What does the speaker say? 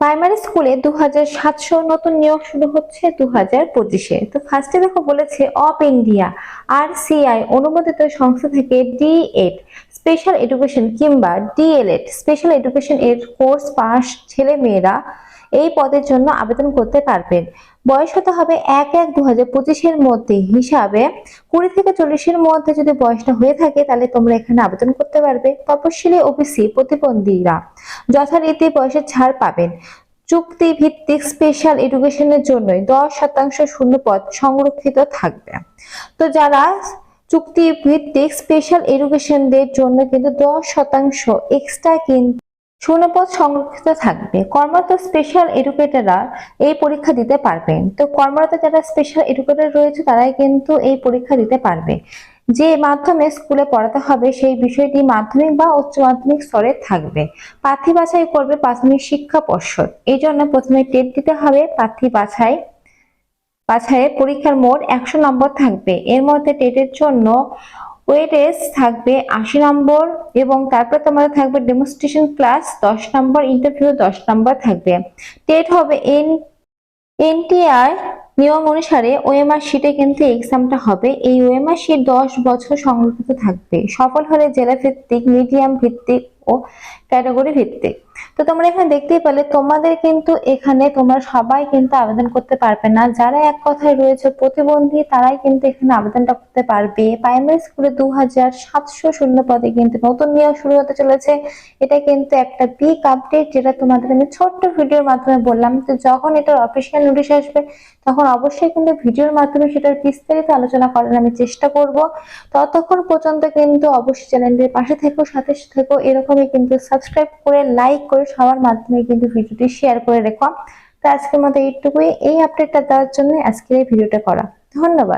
Primary স্কুলে দু সাতশো নতুন নিয়োগ শুরু হচ্ছে দু হাজার পঁচিশে। তো ফার্স্টে দেখো বলেছে অফ ইন্ডিয়া, আর সিআই অনুমোদিত সংস্থা থেকে ডি এড স্পেশাল এডুকেশন কিংবা D El Ed special education এর কোর্স পাস ছেলে মেয়েরা এই পদের জন্য আবেদন করতে পারবেন। বয়স হতে হবে এক এক দু হাজার পঁচিশের মধ্যে। হিসাবে কুড়ি থেকে চল্লিশের মধ্যে যদি বয়সটা হয়ে থাকে, তাহলে তোমরা এখানে আবেদন করতে পারবে। তপশিলি ওবিসি প্রতিবন্ধীরা যথারীতি বয়সের ছাড় পাবেন। চুক্তি ভিত্তিক স্পেশাল এডুকেশনের জন্যই দশ শতাংশ শূন্য শূন্যপদ সংরক্ষিত থাকবে। তো যারা চুক্তি ভিত্তিক স্পেশাল এডুকেশনদের জন্য কিন্তু দশ শতাংশ এক্সট্রা কিন্তু শূন্যপদ সংরক্ষিত থাকবে। কর্মরত স্পেশাল এডুকেটররা এই পরীক্ষা দিতে পারবেন তো কর্মরত যারা স্পেশাল এডুকেটর রয়েছে, তারাই কিন্তু এই পরীক্ষা দিতে পারবে। যে মাধ্যমে স্কুলে পড়াতে হবে, সেই বিষয়টি মাধ্যমিক বা উচ্চ মাধ্যমিক স্তরে থাকবে। প্রার্থী বাছাই করবে প্রাথমিক শিক্ষা পর্ষদ। এই জন্য প্রথমে টেট দিতে হবে প্রার্থী বাছাই। বাছাইয়ের পরীক্ষার মোট একশো নম্বর থাকবে। এর মধ্যে টেটের জন্য ওয়েটেজ থাকবে আশি নম্বর এবং তারপর তোমাদের থাকবে ডেমনস্ট্রেশন ক্লাস দশ নম্বর ইন্টারভিউ দশ নম্বর থাকবে। টেট হবে এন এনটিআর নিয়ম অনুসারে ওএমআর শিটে কিন্তু এক্সামটা হবে। এই ওএমআর শিট দশ বছর সংরক্ষিত থাকবে। সফল হলে জেলা ভিত্তিক মিডিয়াম ভিত্তিক ও ক্যাটাগরি ভিত্তিক। তো তোমরা এখানে দেখতেই পেলে, তোমাদের কিন্তু এখানে তোমরা সবাই কিন্তু আবেদন করতে পারবে না। যারা এক কথায় রয়েছে প্রতিবন্ধী, তারাই কিন্তু এখানে আবেদনটা করতে পারবে। প্রাইমারি স্কুলে দু হাজার সাতশো শূন্য পদে কিন্তু নতুন নিয়োগ শুরু হতে চলেছে। এটা কিন্তু একটা বিগ আপডেট যেটা তোমাদের আমি ছোট্ট ভিডিওর মাধ্যমে বললাম। তো যখন এটার অফিসিয়াল নোটিশ আসবে, তখন অবশ্যই কিন্তু ভিডিওর মাধ্যমে সেটার বিস্তারিত আলোচনা করার আমি চেষ্টা করব। ততক্ষণ পর্যন্ত কিন্তু অবশ্যই চ্যানেলটির পাশে থেকো, সাথে থেকো। এরকমই কিন্তু সাবস্ক্রাইব করে লাইক করে সবার মাধ্যমে কিন্তু ভিডিওটি শেয়ার করে রেখো। তো আজকের মতো এইটুকুই। এই আপডেটটা দেওয়ার জন্য আজকের এই ভিডিওটা করা। ধন্যবাদ।